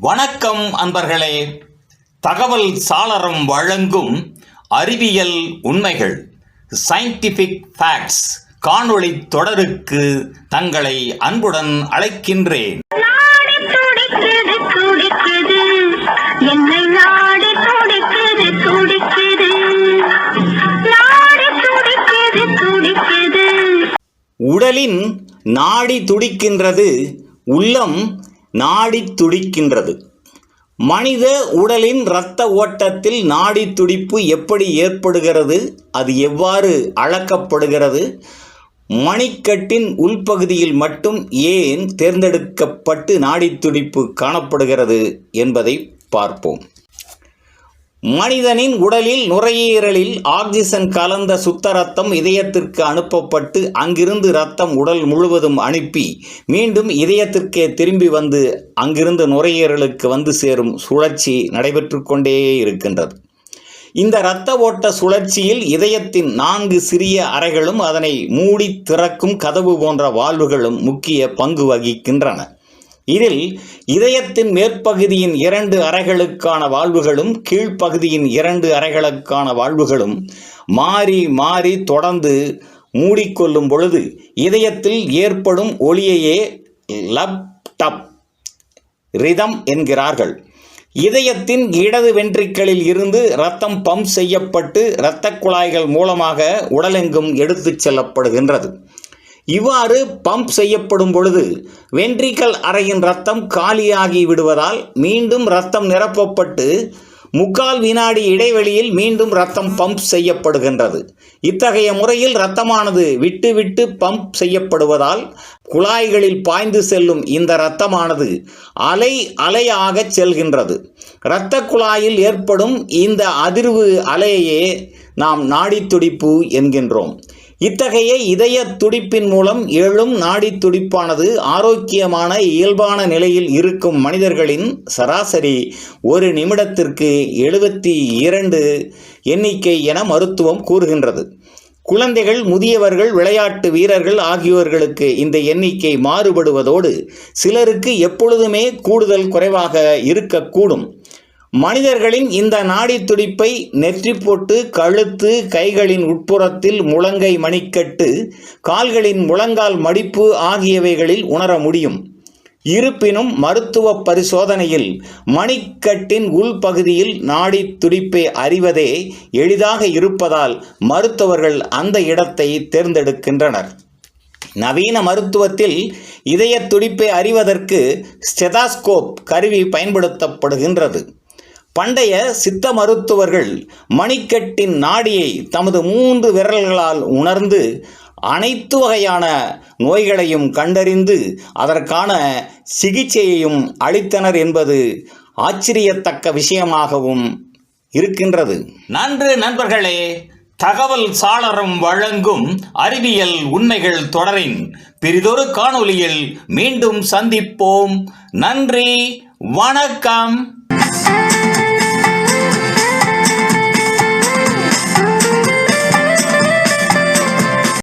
வணக்கம் அன்பர்களே. தகவல் சாளரம் வழங்கும் அறிவியல் உண்மைகள் சயின்டிஃபிக் ஃபேக்ட்ஸ் காணொளி தொடருக்கு தங்களை அன்புடன் அழைக்கின்றேன். உடலின் நாடி துடிக்கின்றது உள்ளம் நாடி துடிக்கின்றது. மனித உடலின் இரத்த ஓட்டத்தில் நாடி துடிப்பு எப்படி ஏற்படுகிறது? அது எவ்வாறு அளக்கப்படுகிறது? மணிக்கட்டின் உள்பகுதியில் மட்டும் ஏன் தேர்ந்தெடுக்கப்பட்டு நாடி துடிப்பு காணப்படுகிறது என்பதை பார்ப்போம். மனிதனின் உடலில் நுரையீரலில் ஆக்சிஜன் கலந்த சுத்த ரத்தம் இதயத்திற்கு அனுப்பப்பட்டு அங்கிருந்து ரத்தம் உடல் முழுவதும் அனுப்பி மீண்டும் இதயத்திற்கே திரும்பி வந்து அங்கிருந்து நுரையீரலுக்கு வந்து சேரும் சுழற்சி நடைபெற்று கொண்டே இருக்கின்றது. இந்த இரத்த ஓட்ட சுழற்சியில் இதயத்தின் நான்கு சிறிய அறைகளும் அதனை மூடி திறக்கும் கதவு போன்ற வாழ்வுகளும் முக்கிய பங்கு வகிக்கின்றன. இதில் இதயத்தின் மேற்பகுதியின் இரண்டு அறைகளுக்கான வாழ்வுகளும் கீழ்ப்பகுதியின் இரண்டு அறைகளுக்கான வாழ்வுகளும் மாறி மாறி தொடர்ந்து மூடிக்கொள்ளும் பொழுது இதயத்தில் ஏற்படும் ஒளியையே லப்டப் ரிதம் என்கிறார்கள். இதயத்தின் இடது வென்றிக்களில் இருந்து இரத்தம் பம்ப் செய்யப்பட்டு இரத்த குழாய்கள் மூலமாக உடலெங்கும் எடுத்துச் செல்லப்படுகின்றது. இவ்வாறு பம்ப் செய்யப்படும் பொழுது வென்ட்ரிக்கல் அறையின் ரத்தம் காலியாகி விடுவதால் மீண்டும் ரத்தம் நிரப்பப்பட்டு முக்கால் வினாடி இடைவெளியில் மீண்டும் ரத்தம் பம்ப் செய்யப்படுகின்றது. இத்தகைய முறையில் இரத்தமானது விட்டு விட்டு பம்ப் செய்யப்படுவதால் குழாய்களில் பாய்ந்து செல்லும் இந்த இரத்தமானது அலை அலையாக செல்கின்றது. இரத்த குழாயில் ஏற்படும் இந்த அதிர்வு அலையையே நாம் நாடித்துடிப்பு என்கின்றோம். இத்தகைய இதய துடிப்பின் மூலம் எழும் நாடி துடிப்பானது ஆரோக்கியமான இயல்பான நிலையில் இருக்கும் மனிதர்களின் சராசரி ஒரு நிமிடத்திற்கு எழுபத்தி இரண்டு எண்ணிக்கை என மருத்துவம் கூறுகின்றது. குழந்தைகள் முதியவர்கள் விளையாட்டு வீரர்கள் ஆகியோர்களுக்கு இந்த எண்ணிக்கை மாறுபடுவதோடு சிலருக்கு எப்பொழுதுமே கூடுதல் குறைவாக இருக்கக்கூடும். மனிதர்களின் இந்த நாடி துடிப்பை நெற்றி போட்டு கழுத்து கைகளின் உட்புறத்தில் முழங்கை மணிக்கட்டு கால்களின் முழங்கால் மடிப்பு ஆகியவைகளில் உணர முடியும். இருப்பினும் மருத்துவ பரிசோதனையில் மணிக்கட்டின் உள்பகுதியில் நாடி துடிப்பை அறிவதே எளிதாக இருப்பதால் மருத்துவர்கள் அந்த இடத்தை தேர்ந்தெடுக்கின்றனர். நவீன மருத்துவத்தில் இதய துடிப்பை அறிவதற்கு ஸ்டெதாஸ்கோப் கருவி பயன்படுத்தப்படுகின்றது. பண்டைய சித்த மருத்துவர்கள் மணிக்கட்டின் நாடியை தமது மூன்று விரல்களால் உணர்ந்து அனைத்து வகையான நோய்களையும் கண்டறிந்து அதற்கான சிகிச்சையையும் அளித்தனர் என்பது ஆச்சரியத்தக்க விஷயமாகவும் இருக்கின்றது. நன்று நண்பர்களே தகவல் சாளரம் வழங்கும் அறிவியல் உண்மைகள் தொடரின் பிரிதொரு காணொளியில் மீண்டும் சந்திப்போம். நன்றி வணக்கம்.